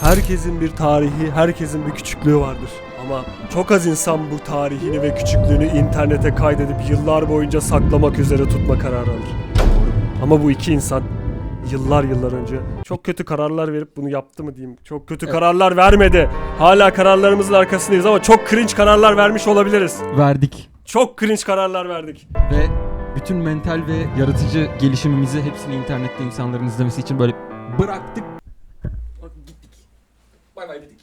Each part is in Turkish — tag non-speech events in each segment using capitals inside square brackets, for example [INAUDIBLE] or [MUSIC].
Herkesin bir tarihi, herkesin bir küçüklüğü vardır. Ama çok az insan bu tarihini ve küçüklüğünü internete kaydedip yıllar boyunca saklamak üzere tutma kararı alır. Ama bu iki insan yıllar yıllar önce çok kötü kararlar verip bunu yaptı mı diyeyim. Çok kötü kararlar vermedi. Hala kararlarımızın arkasındayız ama çok cringe kararlar vermiş olabiliriz. Verdik. Çok cringe kararlar verdik. Ve bütün mental ve yaratıcı gelişimimizi hepsini internette insanların izlemesi için böyle bıraktık. Gittik. Bay bay dedik.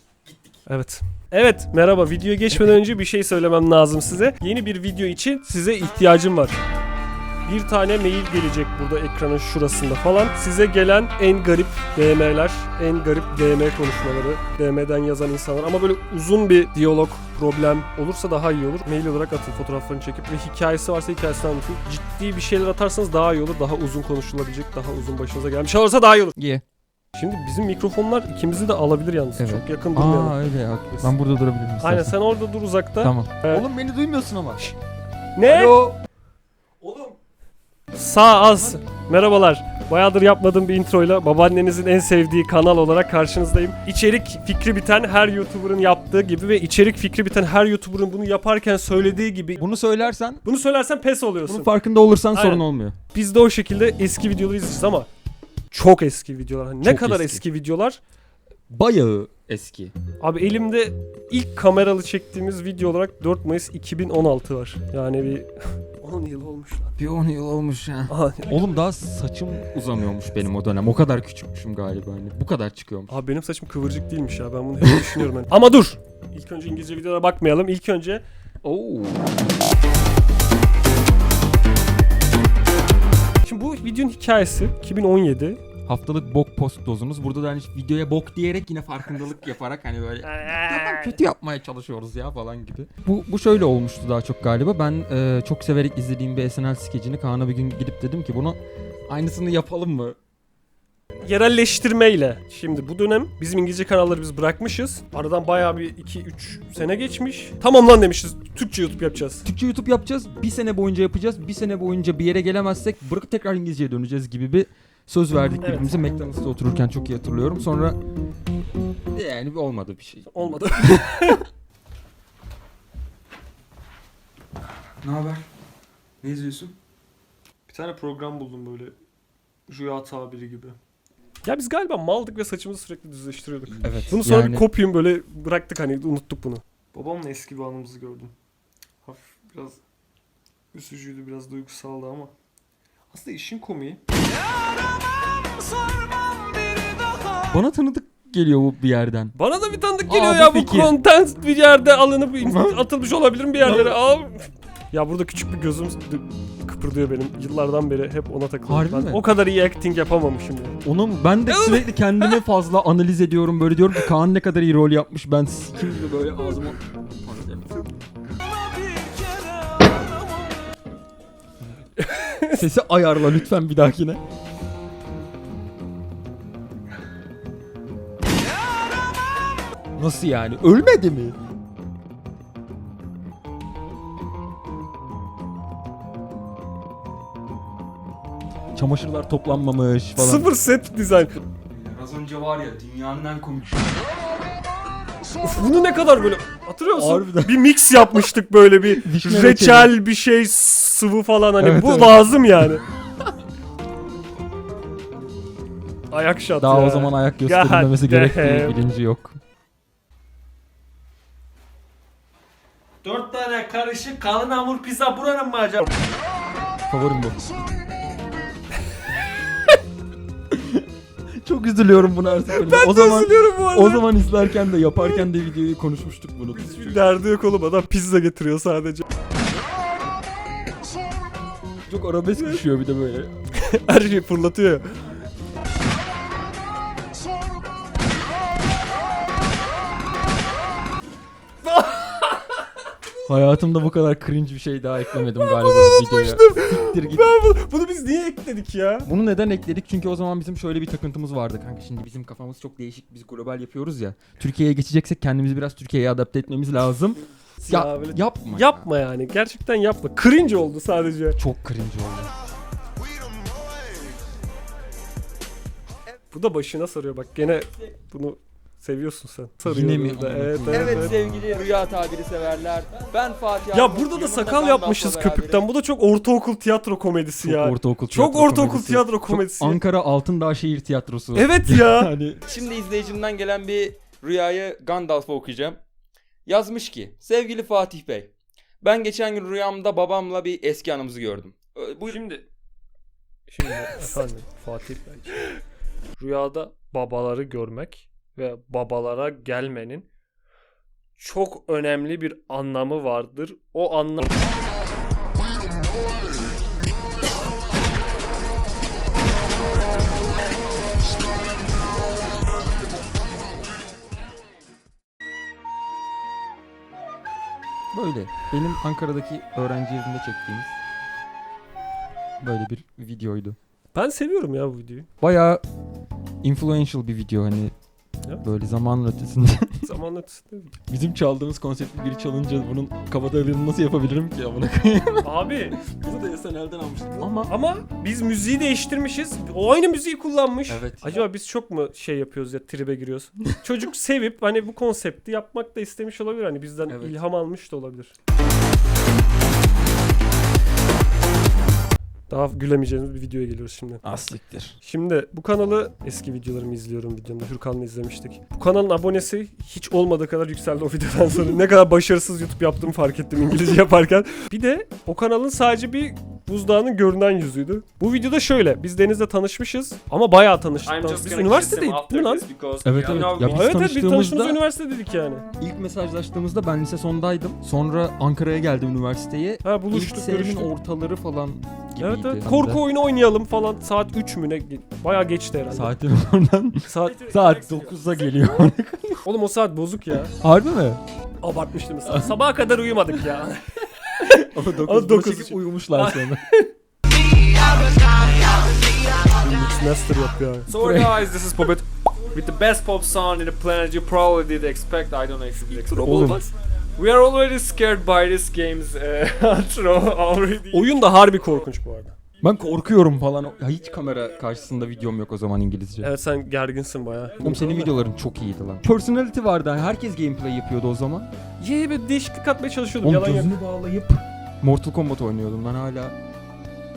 Evet. Evet merhaba videoya geçmeden önce bir şey söylemem lazım size. Yeni bir video için size ihtiyacım var. Bir tane mail gelecek burada ekranın şurasında falan. Size gelen en garip DM'ler, en garip DM konuşmaları, DM'den yazan insanlar ama böyle uzun bir diyalog, problem olursa daha iyi olur. Mail olarak atın fotoğraflarını çekip ve hikayesi varsa hikayesini anlatın. Ciddi bir şeyler atarsanız daha iyi olur. Daha uzun konuşulabilecek, daha uzun başınıza gelmiş olursa daha iyi olur. Ye. Şimdi bizim mikrofonlar ikimizi de alabilir yalnız. Evet. Çok yakın durmayalım. Aa öyle ya. Ben burada durabilirim istersen. Aynen sen orada dur uzakta. Tamam. Evet. Oğlum beni duymuyorsun ama. Ne? Alo. Oğlum. Sağ az. Merhabalar. Bayağıdır yapmadığım bir introyla babaannenizin en sevdiği kanal olarak karşınızdayım. İçerik fikri biten her YouTuber'ın yaptığı gibi ve içerik fikri biten her YouTuber'ın bunu yaparken söylediği gibi Bunu söylersen, bunu söylersen pes oluyorsun. bunun farkında olursan Aynen. sorun olmuyor. Biz de o şekilde eski videoları izleyeceğiz ama çok eski videolar. Hani ne Çok kadar eski. eski videolar? Bayağı eski. Abi elimde ilk kameralı çektiğimiz video olarak 4 Mayıs 2016 var. Yani bir [LAUGHS] 10 yıl olmuş lan. Bir 10 yıl olmuş ya. [LAUGHS] Aha, Oğlum daha saçım uzamıyormuş benim o dönem. O kadar küçükmüşüm galiba hani. Bu kadar çıkıyormuş. Abi benim saçım kıvırcık değilmiş ya. Ben bunu hep düşünüyorum. hani. Ama dur. İlk önce İngilizce videolara bakmayalım. İlk önce Oo. Şimdi bu videonun hikayesi 2017. Haftalık bok post dozumuz. Burada da hani videoya bok diyerek yine farkındalık [LAUGHS] yaparak hani böyle "Zaten kötü yapmaya çalışıyoruz ya falan gibi. Bu, bu şöyle olmuştu daha çok galiba. Ben e, çok severek izlediğim bir SNL skecini Kaan'a bir gün gidip dedim ki bunu aynısını yapalım mı? Yerelleştirmeyle. Şimdi bu dönem bizim İngilizce kanalları biz bırakmışız. Aradan bayağı bir 2-3 sene geçmiş. Tamam lan demişiz. Türkçe YouTube yapacağız. Türkçe YouTube yapacağız. Bir sene boyunca yapacağız. Bir sene boyunca bir yere gelemezsek bırakıp tekrar İngilizceye döneceğiz gibi bir söz verdik Evet. birbirimize. McDonald's'ta otururken çok iyi hatırlıyorum. Sonra yani bir olmadı bir şey. Olmadı. [LAUGHS] Ne haber? Ne izliyorsun? bir tane program buldum böyle. Rüya tabiri gibi. Ya biz galiba maldık ve saçımızı sürekli düzleştiriyorduk. Evet. Bunu sonra yani- bir kopyum böyle bıraktık hani unuttuk bunu. Babamla eski bir anımızı gördüm. Hafif biraz üzücüydü, biraz duygusaldı ama. Aslında işin komiği. Bana tanıdık geliyor bu bir yerden. Bana da bir tanıdık Aa, geliyor bu ya bu fikir. content bir yerde alınıp [LAUGHS] atılmış olabilir mi bir yerlere? Aa. Ya burada küçük bir gözüm kıpırdıyor benim. Yıllardan beri hep ona takılıyorum. Harbi ben mi? o kadar iyi acting yapamamışım yani. Onu ben de [LAUGHS] sürekli kendimi fazla analiz ediyorum. Böyle diyorum ki Kaan ne kadar iyi rol yapmış. Ben sikim gibi böyle ağzıma... Sesi ayarla lütfen bir dahakine. Nasıl yani? Ölmedi mi? Çamaşırlar toplanmamış falan. Sıfır set dizayn. Az önce var ya dünyanın en komik Of, bunu ne kadar böyle hatırlıyor musun? Harbiden. Bir mix yapmıştık böyle bir [LAUGHS] Vişne reçel bir şey sıvı falan hani Evet, bu evet. lazım yani. [LAUGHS] Ayak şat Daha ya. o zaman ayak gösterilmemesi God gerektiği damn. bilinci yok. Dört tane karışık kalın hamur pizza buranın mı acaba? Favorim bu. Çok üzülüyorum buna seferinde. Ben o de zaman üzülüyorum bu arada. o zaman izlerken de yaparken de videoyu konuşmuştuk bunu. Hiçbir derdi yok oğlum adam pizza getiriyor sadece. Çok arabesk düşüyor bir de böyle. Her şeyi fırlatıyor Hayatımda bu kadar cringe bir şey daha eklemedim galiba bu videoya. Siktir git. Ben bunu, bunu biz niye ekledik ya? Bunu neden ekledik? Çünkü o zaman bizim şöyle bir takıntımız vardı kanka. Şimdi bizim kafamız çok değişik. Biz global yapıyoruz ya. Türkiye'ye geçeceksek kendimizi biraz Türkiye'ye adapte etmemiz lazım. [LAUGHS] Ya, Ya böyle- yapma. ya. Yapma yani gerçekten yapma. Cringe oldu sadece. Çok cringe oldu. Bu da başına sarıyor bak gene bunu Seviyorsun sen. Yine mi? Sarıyor. Evet, evet, Evet sevgili rüya tabiri severler. Ben Fatih Ya burada da sakal yapmışız köpükten. Bu da çok ortaokul tiyatro komedisi Çok ya. ortaokul Çok tiyatro ortaokul komedisi. tiyatro Çok komedisi. Ankara Altındağ Şehir Tiyatrosu. Evet [LAUGHS] ya. hani Şimdi izleyicimden gelen bir rüyayı Gandalf'a okuyacağım. Yazmış ki sevgili Fatih Bey. Ben geçen gün rüyamda babamla bir eski anımızı gördüm. Bu Şimdi Şimdi efendim Fatih Bey. [LAUGHS] Rüyada babaları görmek ve babalara gelmenin çok önemli bir anlamı vardır. O anlam böyle. Benim Ankara'daki öğrenci evinde çektiğimiz böyle bir videoydu. ben seviyorum ya bu videoyu. Bayağı influential bir video hani Evet. böyle zaman ötesinde. [LAUGHS] Zaman ötesinde. Bizim çaldığımız konsepti biri çalınca bunun kabadayılığını nasıl yapabilirim ki amına koyayım. [LAUGHS] Abi Bunu da SNL'den almıştık. ama ama biz müziği değiştirmişiz. O aynı müziği kullanmış. Evet. Acaba biz çok mu şey yapıyoruz ya tribe giriyoruz? Çocuk sevip hani bu konsepti yapmak da istemiş olabilir. Hani bizden Evet. ilham almış da olabilir. Daha gülemeyeceğimiz bir videoya geliyoruz şimdi. Asliktir. Şimdi bu kanalı eski videolarımı izliyorum videomda. Hürkan'la izlemiştik. Bu kanalın abonesi hiç olmadığı kadar yükseldi o videodan sonra. ne kadar başarısız YouTube yaptığımı fark ettim İngilizce yaparken. Bir de o kanalın sadece bir buzdağının görünen yüzüydü. Bu videoda şöyle. Biz Deniz'le tanışmışız ama bayağı tanıştık. Biz üniversitedeydik değil mi lan? Evet evet. Ya biz Evet evet biz tanıştığımız tanıştığımızda üniversitedeydik yani. ilk mesajlaştığımızda ben lise sondaydım. Sonra Ankara'ya geldim üniversiteye. Ha İlk buluştuk serimin görüştük. ortaları falan gibiydi. Evet hem de. Korku oyunu oynayalım falan. Saat 3 mü ne? Bayağı geçti herhalde. Saatleri oradan Saat... saat 9'da geliyor. [LAUGHS] Oğlum o saat bozuk ya. Harbi mi? Abartmıştım. Sabaha kadar uyumadık ya. [LAUGHS] Ama Ama 9'da dokuz çekip uyumuşlar sonra. Master yapıyor. [LAUGHS] So guys, this is Popet with the best pop sound in the planet you probably did expect. I don't know if you did expect. Oğlum. We are already scared by this game's [LAUGHS] uh, already. Oyun da harbi korkunç bu arada. ben korkuyorum falan. Ya hiç kamera karşısında videom yok o zaman İngilizce. Evet sen gerginsin bayağı. Oğlum senin videoların çok iyiydi lan. Personality vardı. Herkes gameplay yapıyordu o zaman. Ye bir değişiklik katmaya çalışıyordum. Oğlum Yalan gözünü bağlayıp Mortal Kombat oynuyordum lan hala.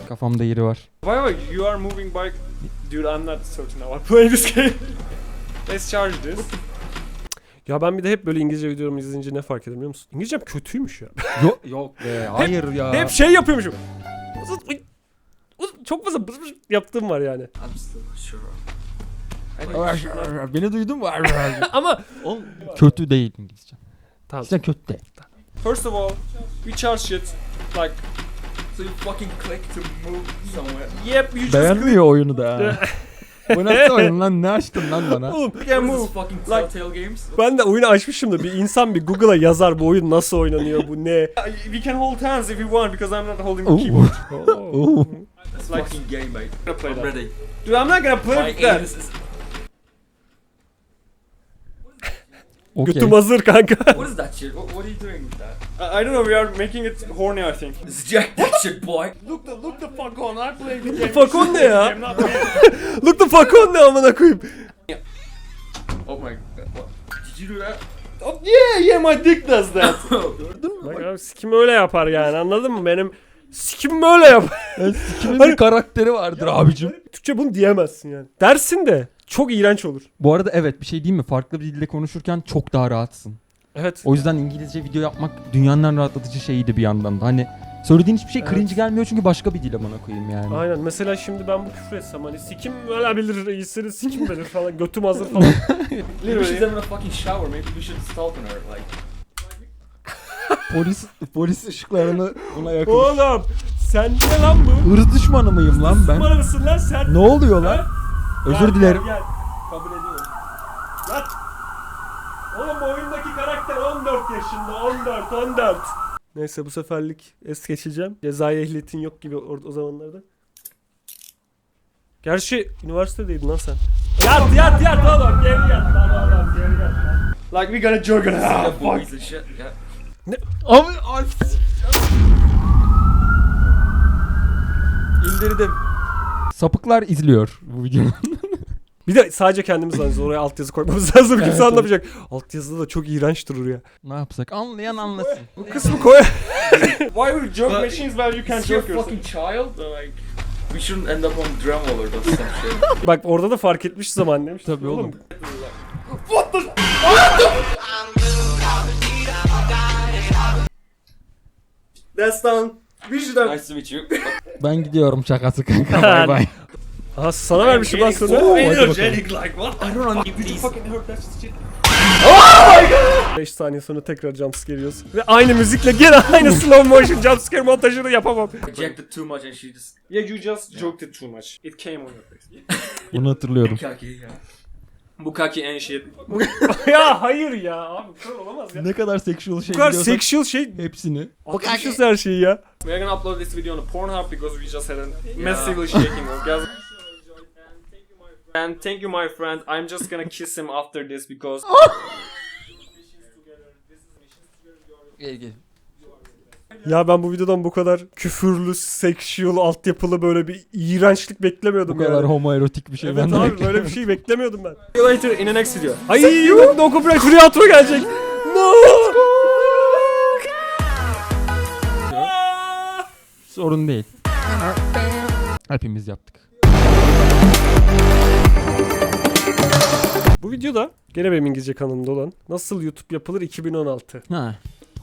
Kafamda yeri var. The way, you are moving by. Dude, I'm not certain how I play this game. [LAUGHS] Let's charge this. Ya ben bir de hep böyle İngilizce videolarımı izleyince ne fark ederim biliyor musun? İngilizcem kötüymüş ya. [LAUGHS] Yok yok be. Hayır ya. hep şey yapıyormuşum. Çok fazla bız bız yaptığım var yani. Beni duydun mu? [LAUGHS] Ama Oğlum kötü değil İngilizce. tamam. İşte kötü değil. First of all, we charge shit like. So you fucking click to move somewhere. Yep, you just Beğenmiyor oyunu da. [LAUGHS] Bu nasıl oyun lan? Ne açtın lan bana? Oğlum click and move. fucking Like- Telltale Games. ben de oyunu açmışım da bir insan bir Google'a yazar bu oyun nasıl oynanıyor bu ne? [LAUGHS] Uh, we can hold hands if you want because I'm not holding the keyboard. Oo. It's like fucking game, mate. I'm gonna play I'm that. ready. Dude, I'm not gonna play My with that. anus is. Okey. Götüm hazır kanka. [LAUGHS] What is that shit? What, what are you doing with that? I, I don't know. We are making it horny. I think. It's jack that shit, boy. Look the look the fuck on. I play the game. fuck on ne ya? Playing. [LAUGHS] Look the fuck on ne amına koyayım. Oh my god. What? Did you do that? Oh, yeah, yeah. My dick does that. [LAUGHS] Bak abi sikim öyle yapar yani anladın mı? Benim sikim böyle yapar. Kimin bir karakteri vardır abicim. Türkçe bunu diyemezsin yani. Dersin de çok iğrenç olur. Bu arada evet bir şey diyeyim mi? Farklı bir dilde konuşurken çok daha rahatsın. Evet. O yüzden İngilizce video yapmak dünyanın en rahatlatıcı şeyiydi bir yandan da. Hani söylediğin hiçbir şey Evet. cringe gelmiyor çünkü başka bir dil amına koyayım yani. Aynen. Mesela şimdi ben bu küfür etsem hani sikim öyle bilir reisleri sikim bilir falan götüm hazır falan. Maybe she's having a fucking shower. Maybe we should stalk on her. Like, Polis polis ışıklarını buna yakın. Oğlum sen ne lan bu? Hırs düşmanı mıyım lan ben? Bana mısın lan sen? Ne oluyor lan? Özür dilerim. Gel, gel. Kabul ediyorum. Yat. Oğlum bu oyundaki karakter 14 yaşında. 14, 14. Neyse bu seferlik es geçeceğim. Cezai ehliyetin yok gibi o, o zamanlarda. Gerçi üniversitedeydin lan sen. Yat yat yat oğlum geri yat lan oğlum geri yat lan. like we gonna juggle. Ah, fuck. boys and shit. Yeah. Abi İndirdim. Sapıklar izliyor bu videoyu. [LAUGHS] [LAUGHS] Bir de sadece kendimiz anlayacağız. Oraya altyazı koymamız lazım. Kimse Evet, anlamayacak. Altyazıda da çok iğrenç durur ya. Ne yapsak? Anlayan anlasın. Bu kısmı koy. [LAUGHS] Why would joke But machines where you can't joke yourself? fucking child. Like, we shouldn't end up on Dremel or some shit. Bak orada da fark etmiş zaman demiş. Tabii oğlum. That's done. Have... Nice to meet you. Ben gidiyorum şakası kanka. Bay bay. Aha sana vermişim bakalım. energetic, like what? I don't know. Did you fucking heard that shit? 5 saniye sonra tekrar jumpscare yiyoruz. Ve aynı müzikle gene aynı slow motion jumpscare montajını yapamam. Rejected too much and she just. Yeah, you just joked it too much. It came on your face. Bunu hatırlıyorum. Kaki, yeah. Bukaki and [LAUGHS] shit. ya hayır ya abi kadar olamaz ya. Ne kadar sexual şey Bu kadar biliyorsak sexual şey. hepsini. Atmışız her şeyi ya. We're gonna upload this video on Pornhub because we just had a massively shaking orgasm. And thank you, my friend. I'm just gonna kiss him after this because. [LAUGHS] Gel gel. Ya ben bu videodan bu kadar küfürlü, sexual, altyapılı böyle bir iğrençlik beklemiyordum Bu kadar yani. homoerotik bir şey Evet ben de abi böyle bir şey beklemiyordum ben. See you later in the next video. Ay yok no copyright free outro gelecek. No. Sorun değil. Hepimiz yaptık. Bu videoda gene benim İngilizce kanalımda olan Nasıl YouTube Yapılır 2016. Ha.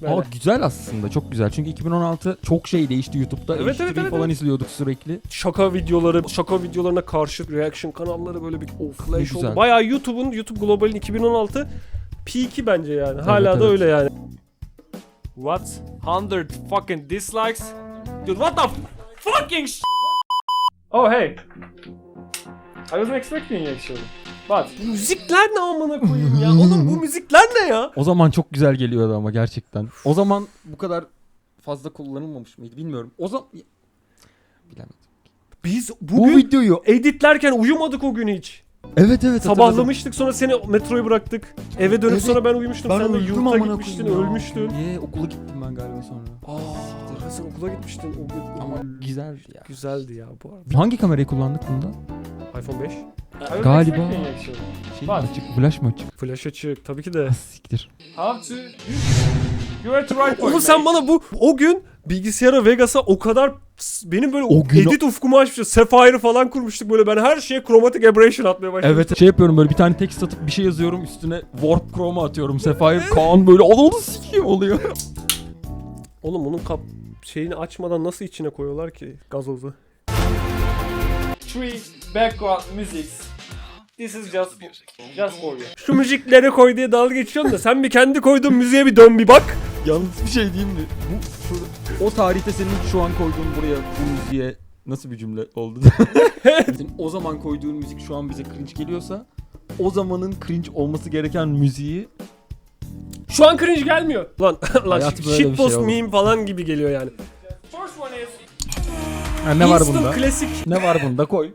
Böyle. Aa, güzel aslında çok güzel çünkü 2016 çok şey değişti YouTube'da. Evet, evet, evet, falan evet. izliyorduk sürekli. Şaka videoları, şaka videolarına karşı reaction kanalları böyle bir flash oldu. güzel. Bayağı YouTube'un, YouTube Global'in 2016 peak'i bence yani. Hala da evet. öyle yani. What? 100 fucking dislikes? Dude what the fucking sh- Oh hey. I wasn't expecting you actually. Bu müzikler ne amına koyayım ya? Oğlum bu müzikler ne ya? O zaman çok güzel geliyordu ama gerçekten. O zaman bu kadar fazla kullanılmamış mıydı bilmiyorum. O zaman bilemedim. Biz Bu bugün videoyu editlerken uyumadık o gün hiç. evet evet hatırladım. Sabahlamıştık sonra seni metroya bıraktık. Eve dönüp Evet. sonra ben uyumuştum. Ben Sen de yurtta amına gitmiştin, koyayım ya. ölmüştün. Niye okula gittim ben galiba sonra. Aa, sen okula gitmiştin. O gün. Ama güzel ya. Güzeldi ya bu arada. Hangi kamerayı kullandık bunda? iPhone 5. Galiba. Şey, Şey Var. mi açık, flash mı açık? Flash açık tabii ki de. Siktir. How to? You are to right point. Oğlum sen mate. bana bu o gün bilgisayara Vegas'a o kadar benim böyle O gün o- edit ufkumu açmıştı. Sapphire falan kurmuştuk böyle ben her şeye chromatic aberration atmaya başladım. Evet şey yapıyorum böyle bir tane text atıp bir şey yazıyorum üstüne warp chroma atıyorum. Sapphire Kaan böyle onu onu sikeyim oluyor. Oğlum onun kap şeyini açmadan nasıl içine koyuyorlar ki gazozu? Three background musics. This is just just for you. Şu müzikleri koy diye dalga geçiyorsun da sen bir kendi koyduğun müziğe bir dön bir bak. Yalnız bir şey diyeyim mi? Bu şu, o tarihte senin şu an koyduğun buraya bu müziğe nasıl bir cümle oldu? [LAUGHS] O zaman koyduğun müzik şu an bize cringe geliyorsa o zamanın cringe olması gereken müziği Şu an cringe gelmiyor. Lan [LAUGHS] lan Hayat shit- böyle bir shitpost şey oğlum. meme falan gibi geliyor yani. First one is ha, ne var Instant bunda? klasik. Ne var bunda koy.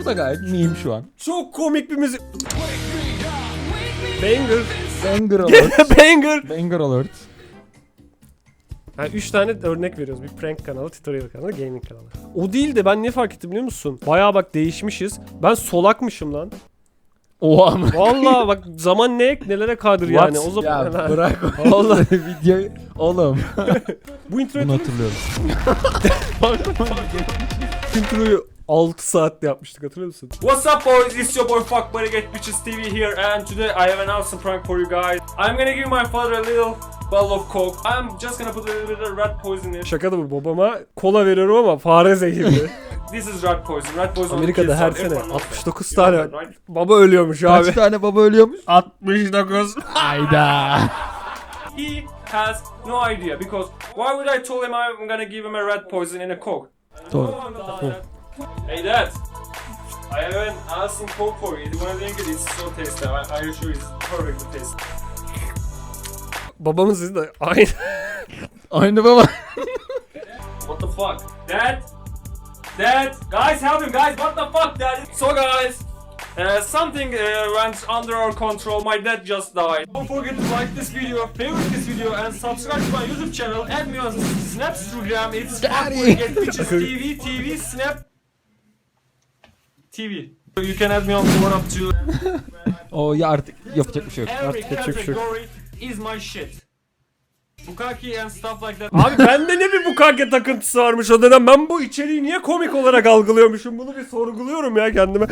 Bu da gayet meme şu an. Çok komik bir müzik. Banger. Banger [LAUGHS] alert. Banger. Banger alert. Ha, üç tane örnek veriyoruz. Bir prank kanalı, tutorial kanalı, gaming kanalı. O değil de ben ne fark ettim biliyor musun? Bayağı bak değişmişiz. Ben solakmışım lan. Oha mı? Vallahi bak zaman ne nelere kadir yani. O zaman Ya bırak [LAUGHS] Vallahi [LAUGHS] videoyu. Oğlum. [LAUGHS] bu introyu Bunu hatırlıyorum. introyu 6 saatte yapmıştık hatırlıyor musun? What's up boys, it's your boy Fuck Buddy Get Bitches TV here and today I have an awesome prank for you guys. I'm gonna give my father a little bottle of coke. I'm just gonna put a little bit of rat poison in it. Şaka da bu babama kola veriyorum ama fare zehirli. This is rat poison. Rat poison Amerika'da her sene everyone knows that. 69 You know tane baba ölüyormuş Kaç abi. tane baba ölüyormuş? [LAUGHS] 69. Ayda. He has no idea because why would I tell him I'm gonna give him a rat poison in a coke? Doğru. That. Hey dad, I have an awesome coke for you. Do you wanna drink it? It's so tasty. I, I assure you it's perfect to taste. Babamın sesi de aynı. Aynı baba. What the fuck? Dad? Dad? Guys, help him, guys! What the fuck, Dad? So, guys, uh, something uh, went under our control. My dad just died. Don't forget to like this video, favorite this video, and subscribe to my YouTube channel. Add me on Snapstagram. It's Bitches TV, TV, Snap. TV. You can add me on one up to O ya artık yapacak bir şey yok. Artık yapacak bir şey yok. is my shit. Bukaki and stuff like that. Abi bende ne bir bukake takıntısı varmış o dönem. Ben bu içeriği niye komik olarak algılıyormuşum? Bunu bir sorguluyorum ya kendime.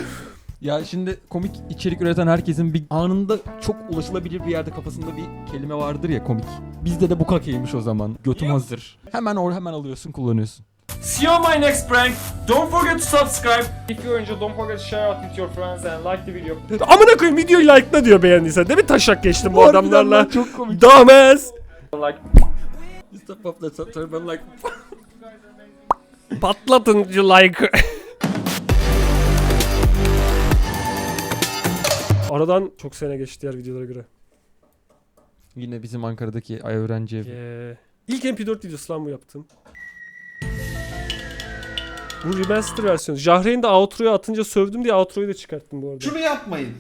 Ya şimdi komik içerik üreten herkesin bir anında çok ulaşılabilir bir yerde kafasında bir kelime vardır ya komik. Bizde de bu kakeymiş o zaman. Götüm hazır. Hemen or hemen alıyorsun kullanıyorsun. See you on my next prank. Don't forget to subscribe. If you enjoyed, don't forget to share out with your friends and like the video. Amına koyayım videoyu like'la diyor beğendiysen. Değil mi taşak geçtim bu Harbiden adamlarla? çok komik. Dumbass. Like ben like Patlatın şu like'ı. Aradan çok sene geçti diğer videolara göre. Yine bizim Ankara'daki ay öğrenci evi. Yeah. İlk MP4 videosu lan bu yaptım. Bu remaster versiyonu. Jahreyn de outro'ya atınca sövdüm diye outro'yu da çıkarttım bu arada. Şunu yapmayın.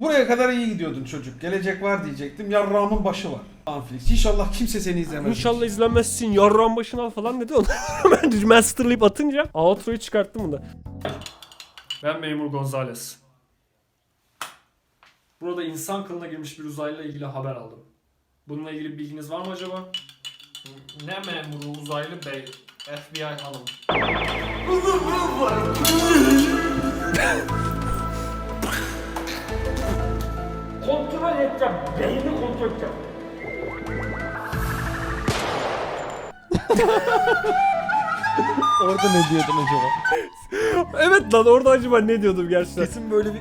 Buraya kadar iyi gidiyordun çocuk. Gelecek var diyecektim. Yarrağımın başı var. Anflix. İnşallah kimse seni izlemez. İnşallah izlenmezsin yarran başına al falan dedi [LAUGHS] onu. ben remasterlayıp atınca outro'yu çıkarttım bunda. Ben Memur Gonzales. Burada insan kılına girmiş bir uzaylıyla ilgili haber aldım. Bununla ilgili bir bilginiz var mı acaba? Ne memuru uzaylı bey? FBI hanım. kontrol edeceğim. Beyni kontrol edeceğim. [LAUGHS] Orada ne diyordun acaba? Evet lan orada acaba ne diyordum gerçekten? Kesin böyle bir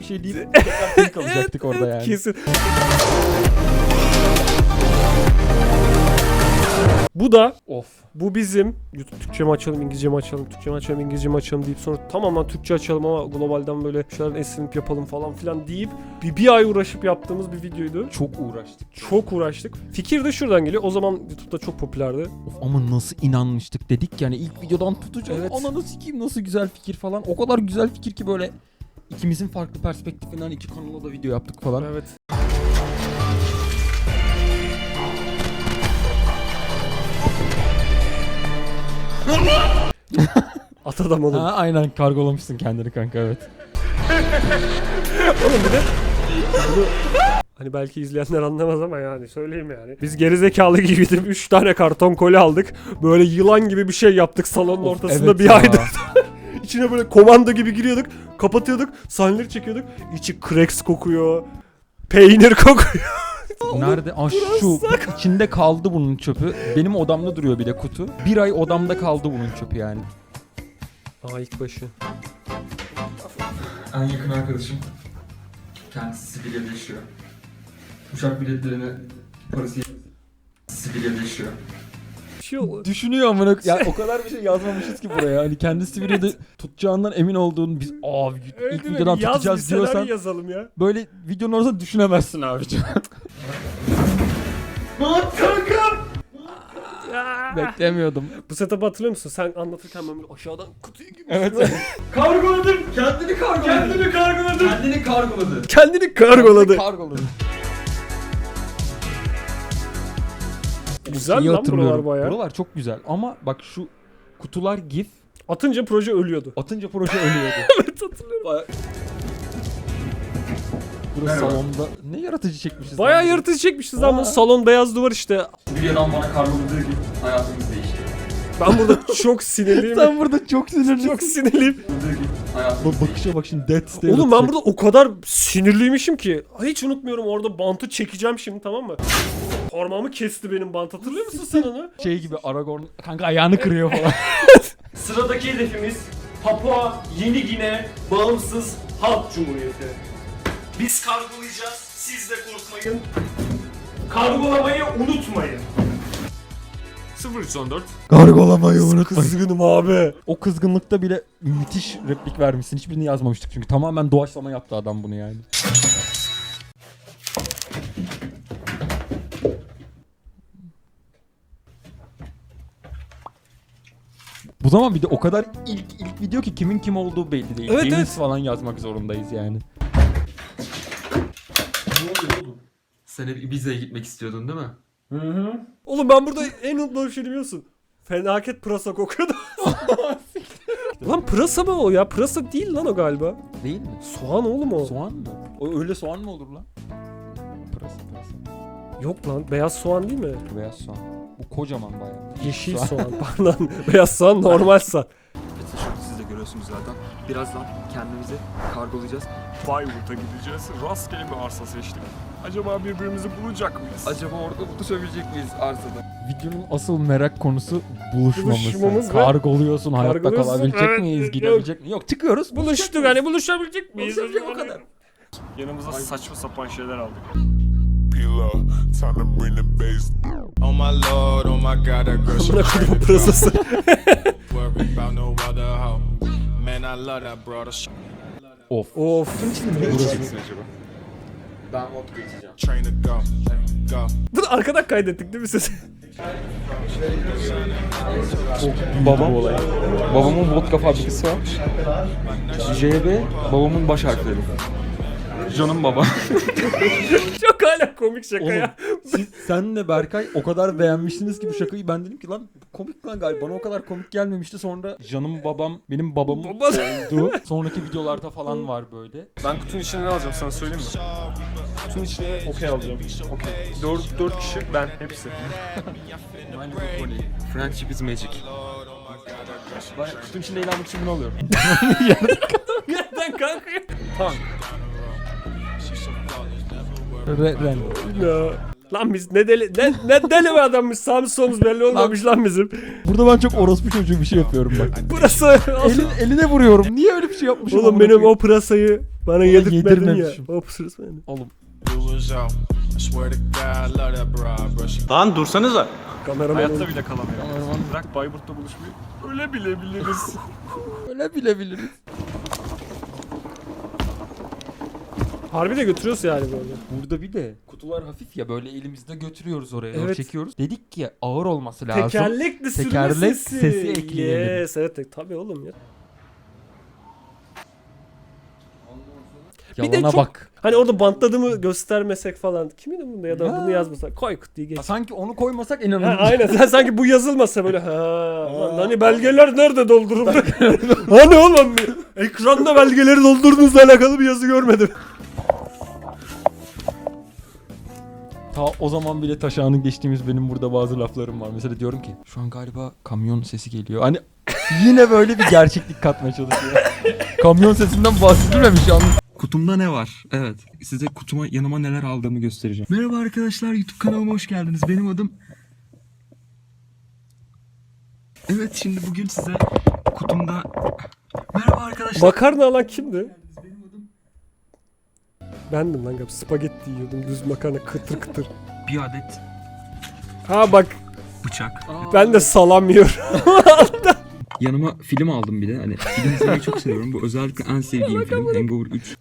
bir şey deyip [LAUGHS] tekrar tek kalacaktık orada yani. Kesin. Bu da Of. bu bizim YouTube Türkçe mi açalım, İngilizce mi açalım, Türkçe mi açalım, İngilizce mi açalım deyip sonra tamam lan Türkçe açalım ama globalden böyle şeylerden esinlenip yapalım falan filan deyip bir, bir ay uğraşıp yaptığımız bir videoydu. Çok uğraştık. Çok uğraştık. Fikir de şuradan geliyor. O zaman YouTube'da çok popülerdi. Of ama nasıl inanmıştık dedik yani ilk videodan tutacağız. Evet. Ananı sikeyim nasıl güzel fikir falan. O kadar güzel fikir ki böyle ikimizin farklı perspektifinden iki kanala da video yaptık falan. Evet. [LAUGHS] At adam oğlum. Ha, aynen kargolamışsın kendini kanka evet. Oğlum bir de bunu hani belki izleyenler anlamaz ama yani söyleyeyim yani. Biz gerizekalı gibi gidip 3 tane karton koli aldık. Böyle yılan gibi bir şey yaptık salonun Of, ortasında evet bir ya. ayda. [LAUGHS] İçine böyle komando gibi giriyorduk. Kapatıyorduk. Sahneleri çekiyorduk. İçi cracks kokuyor. Peynir kokuyor. Nerede? Aa şu içinde kaldı bunun çöpü. Benim odamda duruyor bir de kutu. Bir ay odamda kaldı bunun çöpü yani. Aa ilk başı. En yakın arkadaşım kendisi Sibirya'da yaşıyor. Uçak biletlerine parası Sibirya'da yaşıyor. Bir şey. Düşünüyor amına ya o kadar bir şey yazmamışız ki buraya. Hani kendisi bir de tutacağından emin olduğun biz abi ilk videodan tutacağız diyorsan yazalım ya. böyle videonun ortasında düşünemezsin [LAUGHS] abicim. Beklemiyordum. Bu setup'ı hatırlıyor musun? Sen anlatırken ben böyle aşağıdan kutuyu gibi. Evet. [LAUGHS] Kargoladım. Kendini kargoladı. Kendini kargoladı. Kendini kargoladı. Kendini kargoladı. Kargoladım. Güzel İyi lan hatırlıyorum. buralar bayağı. Buralar çok güzel ama bak şu kutular gif Atınca proje ölüyordu. atınca proje ölüyordu. [LAUGHS] evet hatırlıyorum. Burası salonda ne yaratıcı çekmişiz. Bayağı lan. yaratıcı çekmişiz lan bunu. Salon beyaz duvar işte. Sibirya'dan bana kargoladığı gibi hayatımız değişti. Ben burada çok sinirliyim. [LAUGHS] Sen burada çok sinirlisin. çok sinirliyim. Hayatımız Bak bakışa bak şimdi Dead Stare Oğlum ben atacak. burada o kadar sinirliymişim ki. Hiç unutmuyorum orada bantı çekeceğim şimdi tamam mı? Parmağımı kesti benim bant hatırlıyor musun sen onu? [LAUGHS] şey gibi Aragorn kanka ayağını kırıyor falan. [LAUGHS] Sıradaki hedefimiz Papua Yeni Gine Bağımsız Halk Cumhuriyeti. Biz kargolayacağız. Siz de korkmayın. Kargolamayı unutmayın. 0314 Kargolamayı unutma. Kızgınım abi. O kızgınlıkta bile müthiş replik vermişsin. Hiçbirini yazmamıştık çünkü. Tamamen doğaçlama yaptı adam bunu yani. Bu zaman bir de o kadar ilk ilk video ki kimin kim olduğu belli değil. Evet, Deniz evet. falan yazmak zorundayız yani. Sen hep Ibiza'ya gitmek istiyordun değil mi? Oğlum ben burada en unutmadığım şey biliyorsun. Fenaket pırasa kokuyordu. [LAUGHS] Lan pırasa mı o ya? Pırasa değil lan o galiba. Değil mi? Soğan oğlum o. Soğan mı? O öyle soğan mı olur lan? Pırasa pırasa. Yok lan beyaz soğan değil mi? Beyaz soğan. Bu kocaman bayağı. Yeşil Soğan. soğan. Pardon. [LAUGHS] beyaz soğan normal soğan. Siz de görüyorsunuz zaten. Birazdan kendimizi kargolayacağız. Bayburt'a gideceğiz. Rastgele bir arsa seçtik. Acaba birbirimizi bulacak mıyız? Acaba orada buluşabilecek miyiz arsada? Videonun asıl merak konusu buluşmamız. Buluşmamız ve- Kargoluyorsun hayatta Kargoluyorsun, kalabilecek evet, miyiz? yok. Gidebilecek miyiz? Yok çıkıyoruz. Buluştuk hani buluşabilecek miyiz? Buluşabilecek o kadar. Yanımıza saçma sapan şeyler aldık. Time to bring the bass. Oh my lord, oh my god, that girl, she kodumun pırasası. worry about no other hoe. Man, I love that brother. Of. of. Ben vodka içeceğim. Train to go, go. Bunu arkadan kaydettik değil mi sesi? Babam Babamın vodka fabrikası var. JB babamın baş harfleri. Canım baba. [LAUGHS] Çok hala komik şaka Oğlum, ya. Siz, senle Berkay o kadar beğenmiştiniz ki bu şakayı ben dedim ki lan komik lan galiba bana o kadar komik gelmemişti sonra canım babam benim babamım Baba- oldu. [LAUGHS] Sonraki videolarda falan var böyle. Ben kutunun içine ne alacağım sana söyleyeyim mi? Kutunun içine okey alacağım. Okey. Dört, dört kişi ben hepsi. Friendship is magic. Ben kutunun içinde eğlenmek için bunu alıyorum. Nereden kalkıyor? Re, ren. Ya. Lan biz ne deli ne, ne deli bir adammış sağımız solumuz belli olmamış lan bizim. Burada ben çok orospu çocuğu bir şey yapıyorum bak. [LAUGHS] Burası Elin, eline vuruyorum. Niye öyle bir şey yapmışım? Oğlum benim o pırasayı bana yedirtmedin ya. yedirmemişim. O benim. Oğlum Lan dursanıza. Kameraman Hayatta bile kalamıyorum. Bırak Bayburt'ta buluşmayı. Öyle bile biliriz. öyle bilebiliriz. [LAUGHS] Harbi de götürüyorsun yani böyle. Burada bir de kutular hafif ya böyle elimizde götürüyoruz oraya doğru Evet. çekiyoruz. Dedik ki ağır olması lazım. Tekerlekli sürme Tekerlek sesi. sesi ekleyelim. Yes evet tek- tabii oğlum ya. Bir de Yalana çok- bak. Hani orada bantladığımı göstermesek falan. Kimin umurunda ya da Ha. bunu yazmasak. Koy kutuyu geç. Ha, Sanki onu koymasak Ha, inanılmaz. aynen sen sanki bu yazılmasa böyle ha lan hani belgeler nerede dolduruldu? [LAUGHS] hani oğlum ekranda belgeleri doldurduğunuzla alakalı bir yazı görmedim. Ta o zaman bile taşağını geçtiğimiz benim burada bazı laflarım var. Mesela diyorum ki şu an galiba kamyon sesi geliyor. Hani [LAUGHS] yine böyle bir gerçeklik katmaya çalışıyor. [LAUGHS] kamyon sesinden bahsedilmemiş yalnız. Kutumda ne var? Evet. Size kutuma yanıma neler aldığımı göstereceğim. Merhaba arkadaşlar YouTube kanalıma hoş geldiniz. Benim adım Evet şimdi bugün size kutumda Merhaba arkadaşlar. Makarna alan kimdi? Bendim lan galiba spagetti yiyordum düz makarna kıtır kıtır. [LAUGHS] Bir adet Ha bak bıçak. ben de salam yiyorum. [LAUGHS] Yanıma film aldım bir de. Hani film izlemeyi çok seviyorum. Bu özellikle en sevdiğim film Hangover 3.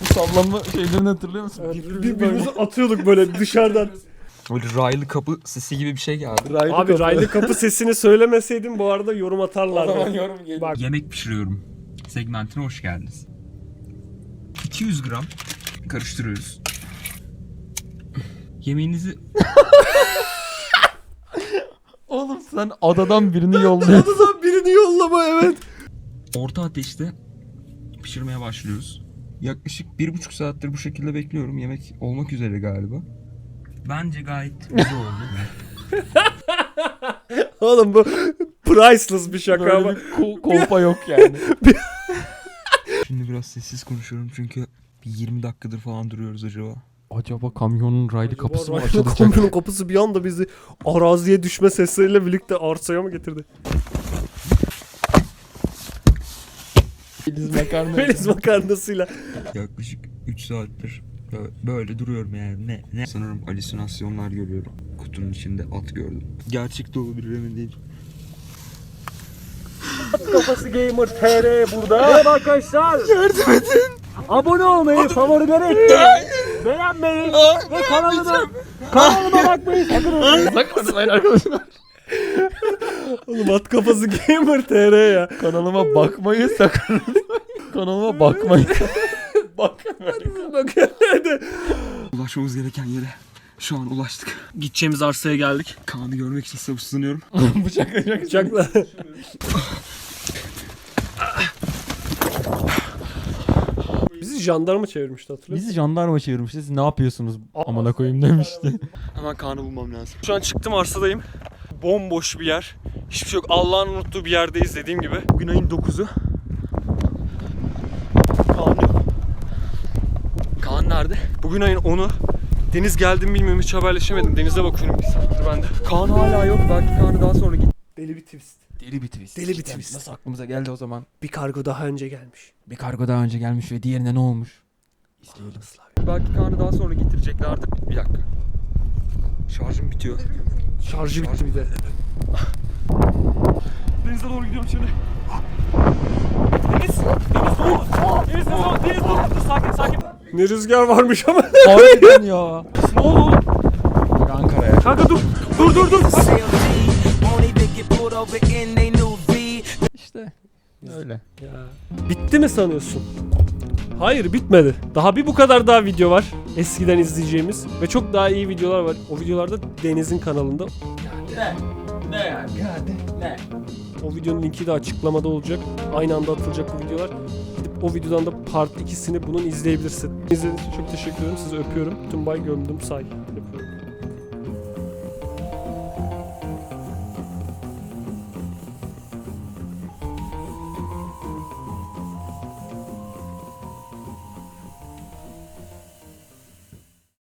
Bu sallanma şeylerini hatırlıyor musun? Birbirimizi atıyorduk böyle dışarıdan. [LAUGHS] Böyle raylı kapı sesi gibi bir şey geldi. Abi raylı kapı [LAUGHS] sesini söylemeseydin bu arada yorum atarlardı. yorum geliyor. Bak Yemek pişiriyorum. Segmentine hoş geldiniz. 200 gram karıştırıyoruz. Yemeğinizi [LAUGHS] Oğlum sen adadan birini yolluyorsun. Adadan birini yollama evet. orta ateşte pişirmeye başlıyoruz. Yaklaşık bir buçuk saattir bu şekilde bekliyorum. Yemek olmak üzere galiba. Bence gayet güzel oldu. [LAUGHS] Oğlum bu priceless bir şaka ama. Böyle bir kol- kolpa yok yani. [LAUGHS] Şimdi biraz sessiz konuşuyorum çünkü bir 20 dakikadır falan duruyoruz acaba. Acaba kamyonun raylı kapısı mı Raylı açılacak? Kamyonun kapısı bir anda bizi araziye düşme sesleriyle birlikte arsaya mı getirdi? Filiz makarna. Feliz makarnasıyla. Yaklaşık 3 saattir bö- böyle duruyorum yani. Ne? ne? Sanırım halüsinasyonlar görüyorum. Kutunun içinde at gördüm. Gerçekte olabilir emin değilim. Kafası Gamer TR burada. Merhaba arkadaşlar. Yardım edin. Abone olmayı, favorilere ekleyin. Beğenmeyi ve kanalıma, kanalıma bakmayı sakın unutmayın. Oğlum at kafası Gamer TR ya. Kanalıma bakmayı sakın. Kanalıma bakmayın. Bak hadi. Ulaşmamız gereken yere Şu an ulaştık. Gideceğimiz arsaya geldik. Kaan'ı görmek için sabırsızlanıyorum. [LAUGHS] Bıçakla. Bizi jandarma çevirmişti hatırlıyor musun? Bizi jandarma çevirmiş. Siz ne yapıyorsunuz amına koyayım demişti. Hemen Kaan'ı bulmam lazım. Şu an çıktım arsadayım. Bomboş bir yer. Hiçbir şey yok. Allah'ın unuttuğu bir yerdeyiz dediğim gibi. Bugün ayın 9'u. Kaan yok. Kaan nerede? Bugün ayın 10'u. Deniz geldi mi bilmiyorum hiç haberleşemedim. Denize bakıyorum bir saattir ben de. Kaan hala yok. Belki Kaan'ı daha sonra git. Deli bir twist. Deli bir twist. Deli bir Cidden twist. Nasıl aklımıza geldi o zaman? Bir kargo daha önce gelmiş. Bir kargo daha önce gelmiş ve diğerine ne olmuş? İzleyelim. Belki Kaan'ı daha sonra getireceklerdi. Bir dakika. Şarjım bitiyor. Şarjı bitti bir de. Denize doğru gidiyorum şimdi. Deniz! Deniz dur! Deniz ne zaman? Deniz dur! Dur sakin sakin. Ne rüzgar varmış ama. Harbiden ya. ne oldu oğlum? Ankara'ya. Kanka dur! Dur dur dur! İşte öyle. Bitti mi sanıyorsun? Hayır bitmedi. Daha bir bu kadar daha video var. Eskiden izleyeceğimiz ve çok daha iyi videolar var. O videolarda Deniz'in kanalında. Ne yani? Ne? O videonun linki de açıklamada olacak. Aynı anda atılacak bu videolar. O videodan da part 2'sini bunun izleyebilirsin. İzlediğiniz için çok teşekkür ederim. Sizi öpüyorum. Tumbay gömdüm say. Yapıyorum.